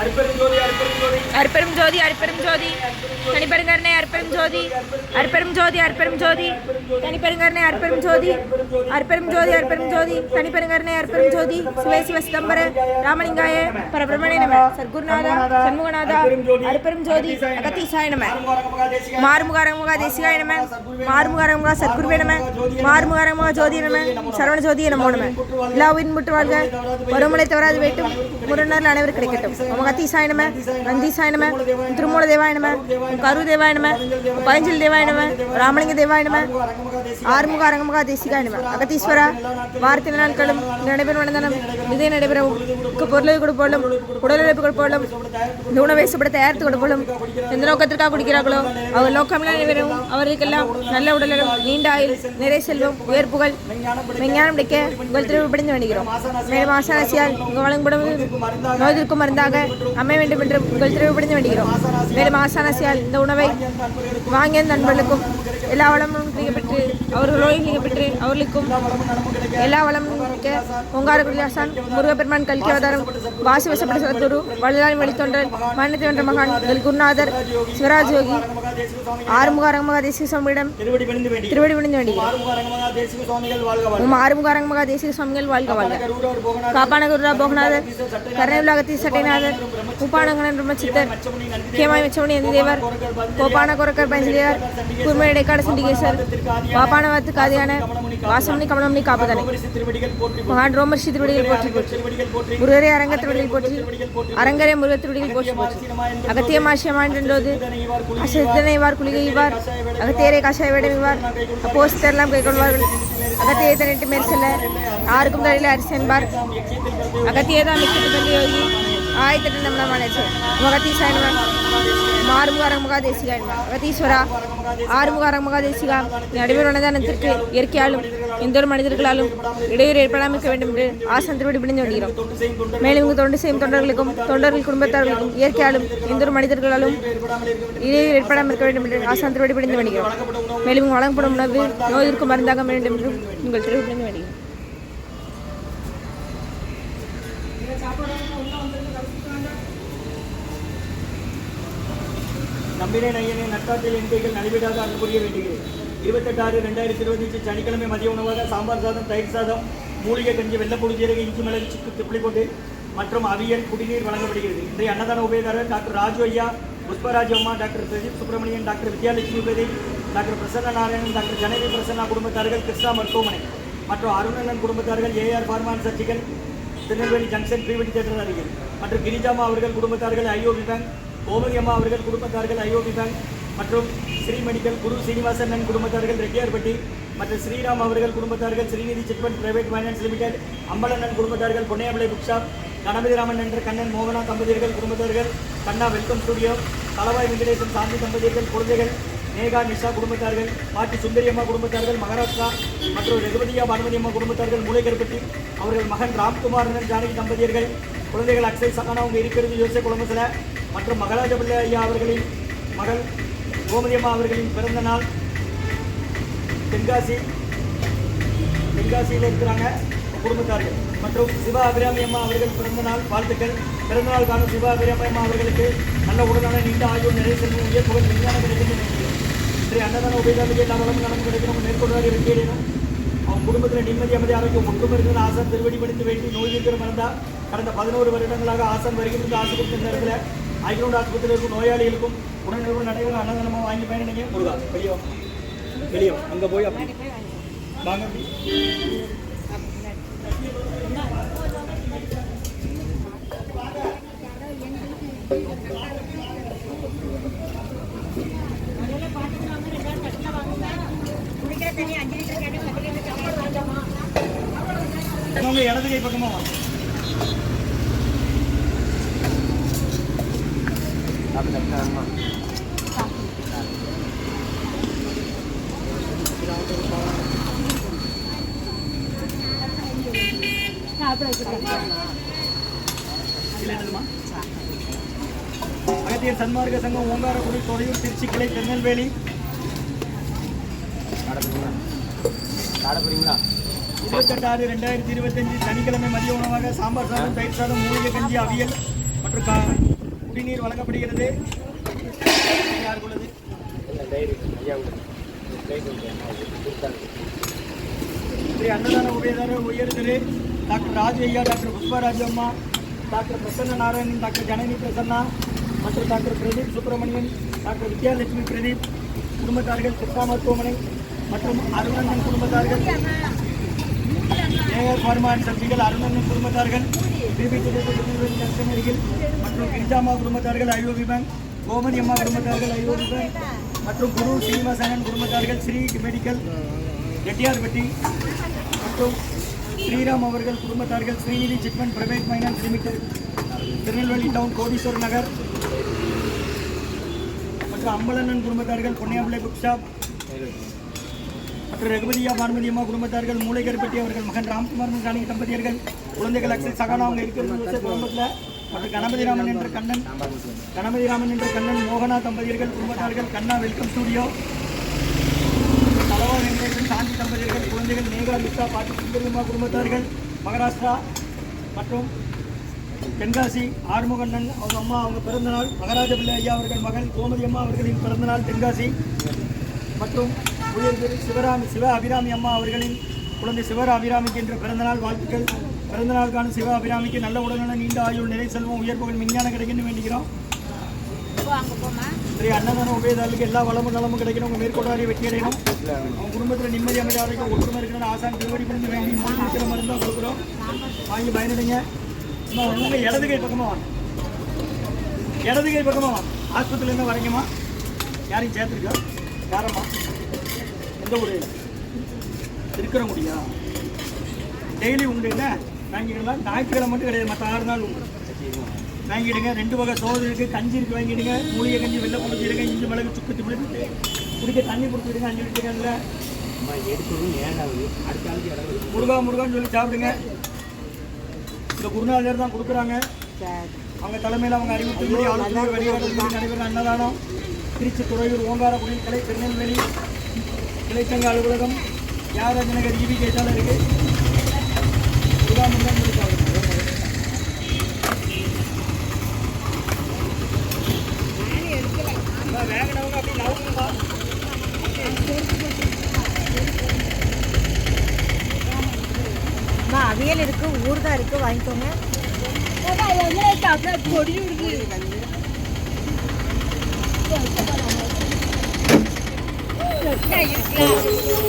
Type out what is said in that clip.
அற்பெரும் ஜோதி அற்பெரும் ஜோதி. அற்பெரும் ஜோதி அற்பெரும் ஜோதி. தனிப்பெருங்கருணை அற்பெரும் ஜோதி. அற்பெரும் ஜோதி அற்பெரும் ஜோதி. தனிப்பெருங்கருணை அற்பெரும் ஜோதி. அற்பெரும் ஜோதி அற்பெரும் ஜோதி. தனிப்பெருங்கருணை அற்பெரும் ஜோதி. சிவே சிவ சிதம்பர ராமலிங்காய பரபிரமணே நம. சத்குருநாதா சண்முகநாதா அற்பெரும் ஜோதி அகத்தீசாய நம. மாறுமுகாரமுகா தேசிகாய நம. மாறுமுகாரமுகா சத்குருவே நம. மாறுமுகாரமுகா ஜோதி நம. சரவண ஜோதி நமோ நம. எல்லாவின் முற்று வாழ்க. வருமலை தவறாது வேண்டும். முரணர்கள் அனைவரும் கிடைக்கட்டும். மகத்தீசாய நம நந்தீசாய நம திருமூல தேவாய நம கரு தேவாய நம பழஞ்சல் தேவாய நம ராமலிங்க தேவாய நம ஆறுமுக அரங்கமுக தேசிகாய நம அகத்தீஸ்வரா வாரத்தில் நாட்களும் நடைபெறும் நடந்தனம் விதை நடைபெறவும். பொருளை கொடுப்போலும் உடல் உழைப்பு கொடுப்போலும் இந்த உணவை சுப்பட தயாரித்து கொடுப்போலும் எந்த நோக்கத்திற்காக குடிக்கிறார்களோ அவர் நோக்கம்லாம் நிறைவேறவும் அவர்களுக்கெல்லாம் நல்ல உடலும் நீண்ட ஆயுள் நிறை செல்வம் உயர்ப்புகள் விஞ்ஞானம் கிடைக்க உங்கள் திருவிழா பிடிந்து வேண்டுகிறோம் மேலும் ஆசாரசியால் உங்கள் வழங்கப்படும் நோய்திற்கும் மருந்தாக அம்மை வேண்டும் என்று உங்கள் திருவிபடிந்து வேண்டுகிறோம் மேலும் ஆசாரசியால் இந்த உணவை வாங்கிய நண்பர்களுக்கும் எல்லா வளமும் பெற்று அவர்கள் நோய் பெற்று அவர்களுக்கும் எல்லா வளமும் மிக்க ஓங்காரக்குடி ஆசான் முருகப்பெருமான் கல்கி அவதாரம் வாசி வசப்பட சரத்துரு வள்ளலாரி வழித்தொன்றல் மன்னத்தை வென்ற மகான் எல் குருநாதர் சிவராஜ் யோகி ஆறுமுக அரங்கமகா தேசிக சுவாமியிடம் திருவடி விழுந்து வேண்டிய ஆறுமுக தேசிக சுவாமிகள் வாழ்க வாழ்க உம் ஆறுமுக அரங்கமகா தேசிக சுவாமிகள் வாழ்க வாழ்க. காப்பான குருரா போகநாதர் கருணை உலகத்தி சட்டைநாதர் உப்பானங்கணன் பிரம்மச்சித்தர் மச்சமுனி நந்தி கேமாய் மிச்சமணி எந்தேவர் கோப்பான கொரக்கர் பஞ்சலியார் குருமை இடைக்காடு சிண்டிகேசர் பாப்பான வாத்து காதியான வாசமணி கமலமணி காப்பதனை. திருவடிகள் போற்றி மகான் ரோமர்ஷி திருவடிகள் போற்றி முருகரே அரங்க திருவடிகள் போற்றி அரங்கரே முருக திருவடிகள் போற்றி போற்றி அகத்திய மாசியமாண்டோது அசத்தனை இவார் குளிகை அகத்தியரை கஷாய வேடம் இவார் அப்போஸ்தரெல்லாம் கைக்கொள்வார்கள் அகத்தியை தனிட்டு மேற் செல்ல யாருக்கும் தலையில் அரிசி என்பார். அகத்தியதான் மிக்க தள்ளி யோகி. ஆயத்தட்டு நம்மளமான முகத்தீசாயன் மாறுமுகாரங்க முகாதேசிகா அகத்தீஸ்வரா ஆறுமுகாரங்க முகாதேசிகா நடைபெறும் அன்னதானத்திற்கு இயற்கையாலும் எந்த ஒரு மனிதர்களாலும் இடையூறு ஏற்படாமல் இருக்க வேண்டும் என்று ஆசன் திருவடி பிடிந்து வருகிறோம் மேலும் இங்கு தொண்டு செய்யும் தொண்டர்களுக்கும் தொண்டர்கள் குடும்பத்தார்களுக்கும் இயற்கையாலும் எந்த ஒரு மனிதர்களாலும் இடையூறு ஏற்படாமல் இருக்க வேண்டும் என்று ஆசான் திருவடி பிடிந்து வருகிறோம் மேலும் வழங்கப்படும் உணவு நோயிற்கு மருந்தாக வேண்டும் என்றும் உங்கள் திருவடி பிடிந்து வருகிறோம் நம்பினே ஐயனை நட்டாற்றில் எண்ணிக்கைகள் நடைபெறாத அருள் புரிய வேண்டுகிறேன். இருபத்தெட்டாறு ரெண்டாயிரத்தி இருபத்தஞ்சு சனிக்கிழமை மதிய உணவாக சாம்பார் சாதம் தயிர் சாதம் மூலிகை கஞ்சி வெள்ளப்பொடி ஜீரக இஞ்சி மிளகு சிக்கு திப்பிளிக்கொண்டு மற்றும் அவியல் குடிநீர் வழங்கப்படுகிறது. இன்றைய அன்னதான உபயதாரர் டாக்டர் ராஜு ஐயா புஷ்பராஜ் அம்மா டாக்டர் பிரதீப் சுப்பிரமணியன் டாக்டர் வித்யாலட்சுமி உபதி டாக்டர் பிரசன்ன நாராயணன் டாக்டர் ஜனகி பிரசன்னா குடும்பத்தார்கள் கிருஷ்ணா மருத்துவமனை மற்றும் அருணனன் குடும்பத்தார்கள் ஏஆர் பார்மான் சர்ஜிக்கல் திருநெல்வேலி ஜங்ஷன் ப்ரீவெட்டி தேட்டர் அருகில் மற்றும் கிரிஜாமா அவர்கள் குடும்பத்தார்கள் ஐஓபி பேங்க் கோமதி அம்மா அவர்கள் குடும்பத்தார்கள் ஐஓபி மற்றும் ஸ்ரீ மெடிக்கல் குரு சீனிவாசன் குடும்பத்தார்கள் ரெட்டியார்பட்டி மற்றும் ஸ்ரீராம் அவர்கள் குடும்பத்தார்கள் Srinidhi chit fund private finance limited Ambalannan குடும்பத்தார்கள் பொன்னையமலை புக் ஷாப் கணபதிராமன் என்ற கண்ணன் மோகனா தம்பதியர்கள் குடும்பத்தார்கள் கண்ணா வெல்கம் ஸ்டுடியோ தலவாய் வெங்கடேசன் சாந்தி தம்பதியர்கள் குழந்தைகள் நேகா நிஷா குடும்பத்தார்கள் பாட்டி சுந்தரி அம்மா குடும்பத்தார்கள் மகாராஷ்டிரா மற்றும் ரகுபதியா பானுமதி அம்மா குடும்பத்தார்கள் மூளைகர்பட்டி அவர்கள் மகன் ராம்குமார் ஜானகி தம்பதியர்கள் குழந்தைகள் அக்ஷய் சகானா அவங்க இருக்கிறது யோசிய குழம்புல மற்றும் மகராஜ பிள்ளை ஐயா அவர்களின் மகள் கோமதி அம்மா அவர்களின் பிறந்த நாள் தென்காசி தென்காசியில் இருக்கிறாங்க குடும்பத்தார்கள். மற்றும் சிவா அபிராமி அம்மா அவர்கள் பிறந்த நாள் வாழ்த்துக்கள். பிறந்த நாள் காணும் சிவா அபிராமி அம்மா அவர்களுக்கு நல்ல உடனான நீண்ட ஆயுள் நிறைய செல்வம் உயர் புகழ் விஞ்ஞானம் கிடைக்கும் நினைக்கிறேன். இன்றைய அன்னதான உபயோகத்துக்கு எல்லா வளமும் நடந்து கிடைக்கணும் மேற்கொள்வாரி வெற்றியடையணும் அவன் குடும்பத்தில் நிம்மதி அமைதி ஆரோக்கியம் ஒன்றும் இருக்கிற ஆசான் திருவடி படித்து வேண்டி நோய் இருக்கிற மறந்தா கடந்த பதினோரு வருடங்களாக ஆசான் வருகின்ற ஆசை கொடுத்த நேரத்தில் ஐக்ரௌண்ட் ஆஸ்பத்திரியில் இருக்கும் நோயாளிகளுக்கும் உடனுக்குடன் நடைபெறும் அன்னதானமாக வாங்கி பயணிங்க முருகா வெளியோ வெளியோ அங்கே போய் அப்படி. வாங்க உங்க இடது கை பக்கமா வாங்க அகத்தியர் சன்மார்க்க சங்கம் ஓங்காரக்குடி தொடையூர் திருச்சி கிளை திருநெல்வேலி. இருபத்தெட்டாறு ரெண்டாயிரத்தி இருபத்தஞ்சு சனிக்கிழமை மதிய உணவாக சாம்பார் சாதம் தயிர் சாதம் மூலிகை கஞ்சி அவியல் மற்றும் குடிநீர் வழங்கப்படுகிறது. யாருக்கு உள்ளது? ஸ்ரீ அன்னதான உபயதார உயர்திரு டாக்டர் ராஜு ஐயா டாக்டர் புஷ்பராஜு அம்மா டாக்டர் பிரசன்ன நாராயணன் டாக்டர் ஜனனி பிரசன்னா மற்றும் டாக்டர் பிரதீப் சுப்பிரமணியன் டாக்டர் வித்யாலட்சுமி பிரதீப் குடும்பத்தார்கள் சித்தா மருத்துவமனை மற்றும் அருணன் குடும்பத்தார்கள். ஏஆர் ஃபார்மா அண்ட் அருணன் குடும்பத்தார்கள் அருகில் மற்றும் கிரிஜாமா குடும்பத்தார்கள் ஐஓபி பேங்க் கோமதி அம்மா குடும்பத்தார்கள் ஐஓபி பேங்க் மற்றும் குரு ஸ்ரீனிவாசனன் குடும்பத்தார்கள் ஸ்ரீ மெடிக்கல் ரெட்டியார்பட்டி மற்றும் ஸ்ரீராம் அவர்கள் குடும்பத்தார்கள் Srinidhi சிட்மன் private finance limited Tirunelveli town Kodeeswar Nagar மற்றும் அம்பலண்ணன் குடும்பத்தார்கள் பொன்னியாம்பிள்ளை புக் ஷாப் மற்றும் ரகுபதியா பானுமதி அம்மா குடும்பத்தார்கள் மூளைகர்பட்டி அவர்கள் மகன் ராம்குமார் ராணி தம்பதியர்கள் குழந்தைகள் அக்ஷய் சகானா அவங்க இருக்கிற குடும்பத்தில் மற்றும் கணபதி ராமன் என்ற கண்ணன் கணபதி ராமன் என்ற கண்ணன் மோகனா தம்பதியர்கள் குடும்பத்தார்கள் கண்ணா வெல்கம் ஸ்டூடியோ தலவா வெங்கடேசன் சாந்தி தம்பதியர்கள் குழந்தைகள் நேகா மிஸ்ரா பாட்டி சுந்தரியம்மா குடும்பத்தார்கள் மகாராஷ்டிரா மற்றும் தென்காசி ஆறுமுகண்ணன் அவங்க அம்மா அவங்க பிறந்தநாள் மகராஜ பிள்ளை ஐயா அவர்கள் மகன் கோமதி அம்மா அவர்களின் பிறந்தநாள் தென்காசி மற்றும் உயர் திரு சிவராமி சிவ அபிராமி அம்மா அவர்களின் குழந்தை சிவ அபிராமிக்கு என்ற பிறந்தநாள் வாழ்த்துக்கள். பிறந்தநாள் காணும் சிவ அபிராமிக்கு நல்ல உடல்நல நீண்ட ஆயுள் நிலை செல்வம் உயர் புகழ் விஞ்ஞானம் கிடைக்கணும்னு வேண்டிக்கிறோம். ஸ்ரீ அன்னதான உபயதாளுக்கு எல்லா வளமும் நலமும் கிடைக்கணும். உங்க மேற்கொண்டாரி வெற்றி அடையணும். அவங்க குடும்பத்தில் நிம்மதி அமைதியாக ஒற்றுமை இருக்கணும் ஆசான் திருவடி பண்ணி வேண்டி மூணு இருக்கிற மருந்தாக கொடுக்குறோம். வாங்கி பயனிடுங்க. அம்மா, உங்க இடது கை பக்கமா வாங்க. இடது கை பக்கமா வாங்க. ஆஸ்பத்திரியிலேருந்து வரீங்கம்மா யாரையும் சேர்த்துருக்கா? யாரம்மா? எந்த ஊர் திருக்கிறங்குடியா டெய்லி உண்டு என்ன? வாங்கிக்கலாம் ஞாயிற்றுக்கிழமை மட்டும் கிடையாது. மற்ற ஆறு நாள் உண்டு. வாங்கிடுங்க ரெண்டு வகை சோறு இருக்கு. கஞ்சி இருக்கு. வாங்கிடுங்க மூலிகை கஞ்சி வெள்ளை கொடுத்துருங்க இஞ்சி மிளகு சுக்கு திப்பிளி குடிக்க தண்ணி கொடுத்துடுங்க அஞ்சு லிட்டருங்க முருகா முருகான்னு சொல்லி சாப்பிடுங்க. இந்த குருநாதர் தான் கொடுக்குறாங்க. அவங்க தலைமையில் அவங்க அறிவித்து ஆலோசனை வழிகாட்டுதல் நடைபெறும் அன்னதானம். திருச்சி துறையூர் ஓங்காரக்குடி கலை திருநெல்வேலி கிளைச்சங்க அலுவலகம் தியாகராஜ நகர் இவி கேட்டால இருக்கு வேகனவங்க அப்படி அம்மா அவியல் இருக்கு ஊறுகாய் இருக்கு வாங்கிக்கோங்க. அளவு Yeah, you gloves.